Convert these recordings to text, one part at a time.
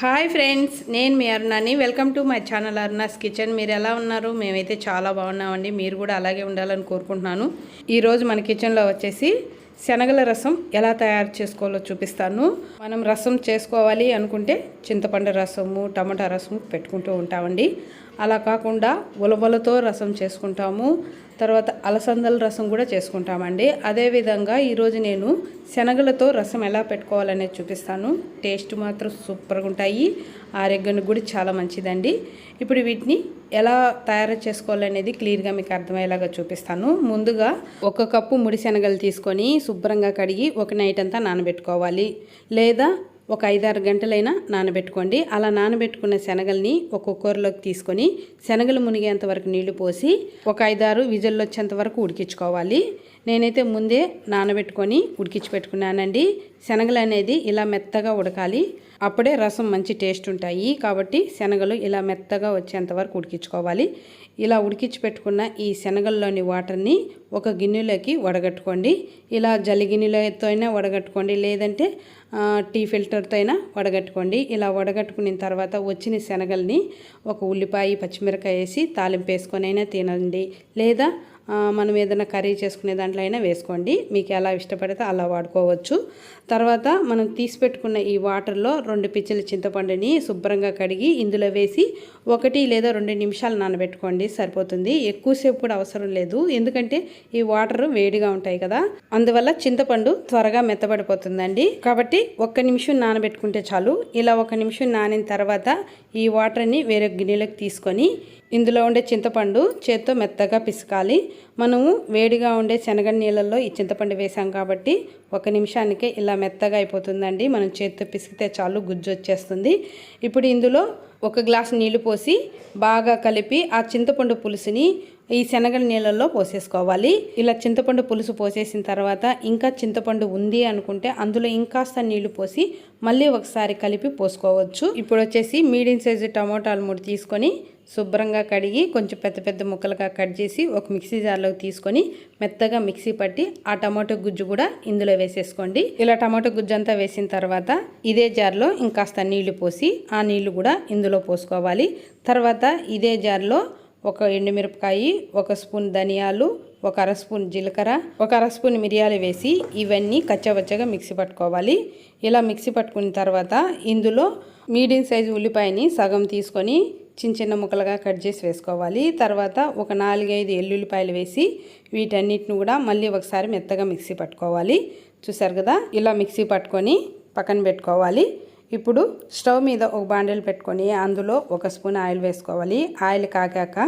Hi friends నేను మీ అరుణాని. Welcome to my channel Aruna's kitchen. మీరు ఎలా ఉన్నారు? మేమైతే చాలా బాగున్నామండి. మీరు కూడా అలాగే ఉండాలని కోరుకుంటున్నాను. ఈరోజు మన కిచెన్లో వచ్చేసి శనగల రసం ఎలా తయారు చేసుకోవాలో చూపిస్తాను. మనం రసం చేసుకోవాలి అనుకుంటే చింతపండు రసము టమాటా రసము పెట్టుకుంటూ ఉంటామండి. అలా కాకుండా ఉలవలతో రసం చేసుకుంటాము. తర్వాత అలసందల రసం కూడా చేసుకుంటామండి. అదేవిధంగా ఈరోజు నేను శనగలతో రసం ఎలా పెట్టుకోవాలనేది చూపిస్తాను. టేస్ట్ మాత్రం సూపర్గా ఉంటాయి. ఆరోగ్యానికి కూడా చాలా మంచిదండి. ఇప్పుడు వీటిని ఎలా తయారు చేసుకోవాలనేది క్లియర్గా మీకు అర్థమయ్యేలాగా చూపిస్తాను. ముందుగా ఒక కప్పు ముడి శనగలు తీసుకొని శుభ్రంగా కడిగి ఒక నైట్ అంతా నానబెట్టుకోవాలి. లేదా ఒక ఐదారు గంటలైనా నానబెట్టుకోండి. అలా నానబెట్టుకున్న శనగల్ని ఒక్కొక్కరిలోకి తీసుకొని శనగలు మునిగేంత వరకు నీళ్ళు పోసి ఒక ఐదారు విజల్లు వచ్చేంత వరకు ఉడికించుకోవాలి. నేనైతే ముందే నానబెట్టుకొని ఉడికించి పెట్టుకున్నానండి. శనగలు అనేది ఇలా మెత్తగా ఉడకాలి. అప్పుడే రసం మంచి టేస్ట్ ఉంటాయి. కాబట్టి శనగలు ఇలా మెత్తగా వచ్చేంత వరకు ఉడికించుకోవాలి. ఇలా ఉడికించి పెట్టుకున్న ఈ శనగల్లోని వాటర్ని ఒక గిన్నెలోకి వడగట్టుకోండి. ఇలా జలి గిన్నెలతో అయినా వడగట్టుకోండి. లేదంటే టీ ఫిల్టర్తో అయినా వడగట్టుకోండి. ఇలా వడగట్టుకున్న తర్వాత వచ్చిన శనగల్ని ఒక ఉల్లిపాయ పచ్చిమిరకాయ వేసి తాలింపు వేసుకొని అయినా తినండి. లేదా మనం ఏదైనా కర్రీ చేసుకునే దాంట్లో అయినా వేసుకోండి. మీకు ఎలా ఇష్టపడితే అలా వాడుకోవచ్చు. తర్వాత మనం తీసి పెట్టుకున్న ఈ వాటర్లో రెండు పిచ్చల చింతపండుని శుభ్రంగా కడిగి ఇందులో వేసి ఒకటి లేదా రెండు నిమిషాలు నానబెట్టుకోండి. సరిపోతుంది. ఎక్కువసేపు కూడా అవసరం లేదు. ఎందుకంటే ఈ వాటర్ వేడిగా ఉంటాయి కదా. అందువల్ల చింతపండు త్వరగా మెత్తబడిపోతుందండి. కాబట్టి ఒక్క నిమిషం నానబెట్టుకుంటే చాలు. ఇలా ఒక నిమిషం నానిన తర్వాత ఈ వాటర్ని వేరే గిన్నెలోకి తీసుకొని ఇందులో ఉండే చింతపండు చేత్తో మెత్తగా పిసకాలి. మనము వేడిగా ఉండే శనగ నీళ్ళల్లో ఈ చింతపండు వేసాం కాబట్టి ఒక నిమిషానికే ఇలా మెత్తగా అయిపోతుందండి. మనం చేత్తో పిసికితే చాలు గుజ్జు వచ్చేస్తుంది. ఇప్పుడు ఇందులో ఒక గ్లాస్ నీళ్ళు పోసి బాగా కలిపి ఆ చింతపండు పులుసుని ఈ శనగల నీళ్ళల్లో పోసేసుకోవాలి. ఇలా చింతపండు పులుసు పోసేసిన తర్వాత ఇంకా చింతపండు ఉంది అనుకుంటే అందులో ఇంకాస్త నీళ్ళు పోసి మళ్ళీ ఒకసారి కలిపి పోసుకోవచ్చు. ఇప్పుడు వచ్చేసి మీడియం సైజు టమోటాలు మూడు తీసుకొని శుభ్రంగా కడిగి కొంచెం పెద్ద పెద్ద ముక్కలుగా కట్ చేసి ఒక మిక్సీ జార్లోకి తీసుకొని మెత్తగా మిక్సీ పట్టి ఆ టమాటో గుజ్జు కూడా ఇందులో వేసేసుకోండి. ఇలా టమాటో గుజ్జు అంతా వేసిన తర్వాత ఇదే జార్లో ఇంకాస్త నీళ్ళు పోసి ఆ నీళ్ళు కూడా ఇందులో పోసుకోవాలి. తర్వాత ఇదే జార్లో ఒక ఎండుమిరపకాయ ఒక స్పూన్ ధనియాలు ఒక అర స్పూన్ జీలకర్ర ఒక అర స్పూన్ మిరియాలు వేసి ఇవన్నీ కచ్చవచ్చగా మిక్సీ పట్టుకోవాలి. ఇలా మిక్సీ పట్టుకున్న తర్వాత ఇందులో మీడియం సైజు ఉల్లిపాయని సగం తీసుకొని చిన్న చిన్న ముక్కలుగా కట్ చేసి వేసుకోవాలి. తర్వాత ఒక నాలుగైదు ఎల్లుల్లిపాయలు వేసి వీటన్నిటిని కూడా మళ్ళీ ఒకసారి మెత్తగా మిక్సీ పట్టుకోవాలి. చూసారు కదా? ఇలా మిక్సీ పట్టుకొని పక్కన పెట్టుకోవాలి. ఇప్పుడు స్టవ్ మీద ఒక బాండెలు పెట్టుకొని అందులో ఒక స్పూన్ ఆయిల్ వేసుకోవాలి. ఆయిల్ కాగాక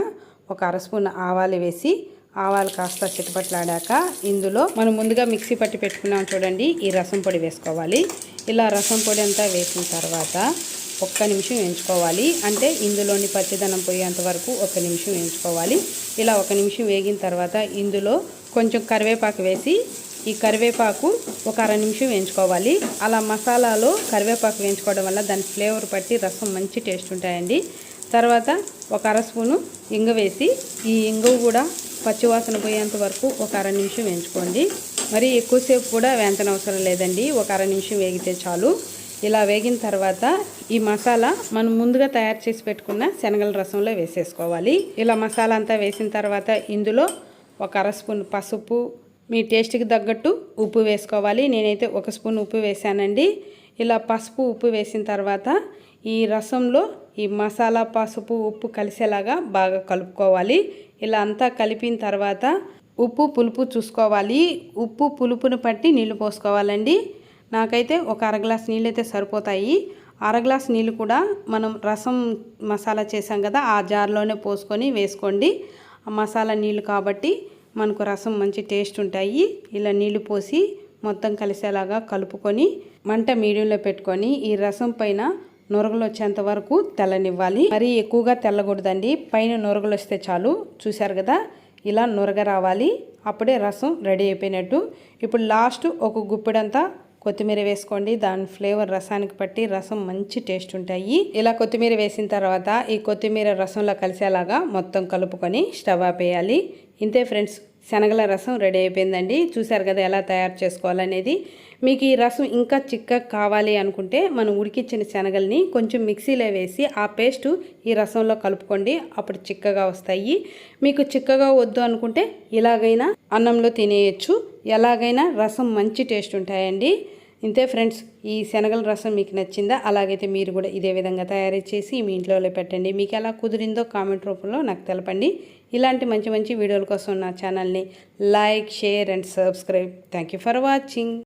ఒక అర స్పూన్ ఆవాలు వేసి ఆవాలు కాస్త చిటపట్లాడాక ఇందులో మనం ముందుగా మిక్సీ పట్టి పెట్టుకున్నాం చూడండి ఈ రసం పొడి వేసుకోవాలి. ఇలా రసం పొడి అంతా వేసిన తర్వాత ఒక్క నిమిషం వేయించుకోవాలి. అంటే ఇందులోని పచ్చిదనం పోయేంత వరకు ఒక నిమిషం వేయించుకోవాలి. ఇలా ఒక నిమిషం వేగిన తర్వాత ఇందులో కొంచెం కరివేపాకు వేసి ఈ కరివేపాకు ఒక అర నిమిషం వేయించుకోవాలి. అలా మసాలాలో కరివేపాకు వేయించుకోవడం వల్ల దాని ఫ్లేవర్ పట్టి రసం మంచి టేస్ట్ ఉంటాయండి. తర్వాత ఒక అర స్పూను ఇంగ వేసి ఈ ఇంగు కూడా పచ్చివాసన పోయేంత వరకు ఒక అర నిమిషం వేయించుకోండి. మరి ఎక్కువసేపు కూడా వేంతనవసరం లేదండి. ఒక అర నిమిషం వేగితే చాలు. ఇలా వేగిన తర్వాత ఈ మసాలా మనం ముందుగా తయారు చేసి పెట్టుకున్న శనగల రసంలో వేసేసుకోవాలి. ఇలా మసాలా అంతా వేసిన తర్వాత ఇందులో ఒక అర స్పూన్ పసుపు మీ టేస్ట్కి తగ్గట్టు ఉప్పు వేసుకోవాలి. నేనైతే ఒక స్పూన్ ఉప్పు వేసానండి. ఇలా పసుపు ఉప్పు వేసిన తర్వాత ఈ రసంలో ఈ మసాలా పసుపు ఉప్పు కలిసేలాగా బాగా కలుపుకోవాలి. ఇలా అంతా కలిపిన తర్వాత ఉప్పు పులుపు చూసుకోవాలి. ఉప్పు పులుపును పట్టి నీళ్ళు పోసుకోవాలండి. నాకైతే ఒక అర గ్లాస్ నీళ్ళు అయితే సరిపోతాయి. అర గ్లాస్ నీళ్ళు కూడా మనం రసం మసాలా చేసాం కదా ఆ జార్లోనే పోసుకొని వేసుకోండి. మసాలా నీళ్ళు కాబట్టి మనకు రసం మంచి టేస్ట్ ఉంటాయి. ఇలా నీళ్ళు పోసి మొత్తం కలిసేలాగా కలుపుకొని మంట మీడియంలో పెట్టుకొని ఈ రసం పైన నొరగలు వచ్చేంత వరకు తెల్లనివ్వాలి. మరీ ఎక్కువగా తెల్లకూడదండి. పైన నొరగలు వస్తే చాలు. చూశారు కదా ఇలా నొరగ రావాలి. అప్పుడే రసం రెడీ అయిపోయినట్టు. ఇప్పుడు లాస్ట్ ఒక గుప్పెడంతా కొత్తిమీర వేసుకోండి. దాని ఫ్లేవర్ రసానికి పట్టి రసం మంచి టేస్ట్ ఉంటాయి. ఇలా కొత్తిమీర వేసిన తర్వాత ఈ కొత్తిమీర రసంలో కలిసేలాగా మొత్తం కలుపుకొని స్టవ్ ఆపేయాలి. ఇంతే ఫ్రెండ్స్. శనగల రసం రెడీ అయిపోయిందండి. చూశారు కదా ఎలా తయారు చేసుకోవాలనేది. మీకు ఈ రసం ఇంకా చిక్కగా కావాలి అనుకుంటే మనం ఉడికించిన శనగల్ని కొంచెం మిక్సీలో వేసి ఆ పేస్ట్ ఈ రసంలో కలుపుకోండి. అప్పుడు చిక్కగా వస్తాయి. మీకు చిక్కగా వద్దు అనుకుంటే ఇలాగైనా అన్నంలో తినేయచ్చు. ఎలాగైనా రసం మంచి టేస్ట్ ఉంటాయండి. ఇంతే ఫ్రెండ్స్ ఈ శనగల రసం మీకు నచ్చిందా? అలాగైతే మీరు కూడా ఇదే విధంగా తయారు చేసి మీ ఇంట్లో పెట్టండి. మీకు ఎలా కుదిరిందో కామెంట్ రూపంలో నాకు తెలపండి. ఇలాంటి మంచి మంచి వీడియోల కోసం నా ఛానల్ని like share and subscribe. Thank you for watching.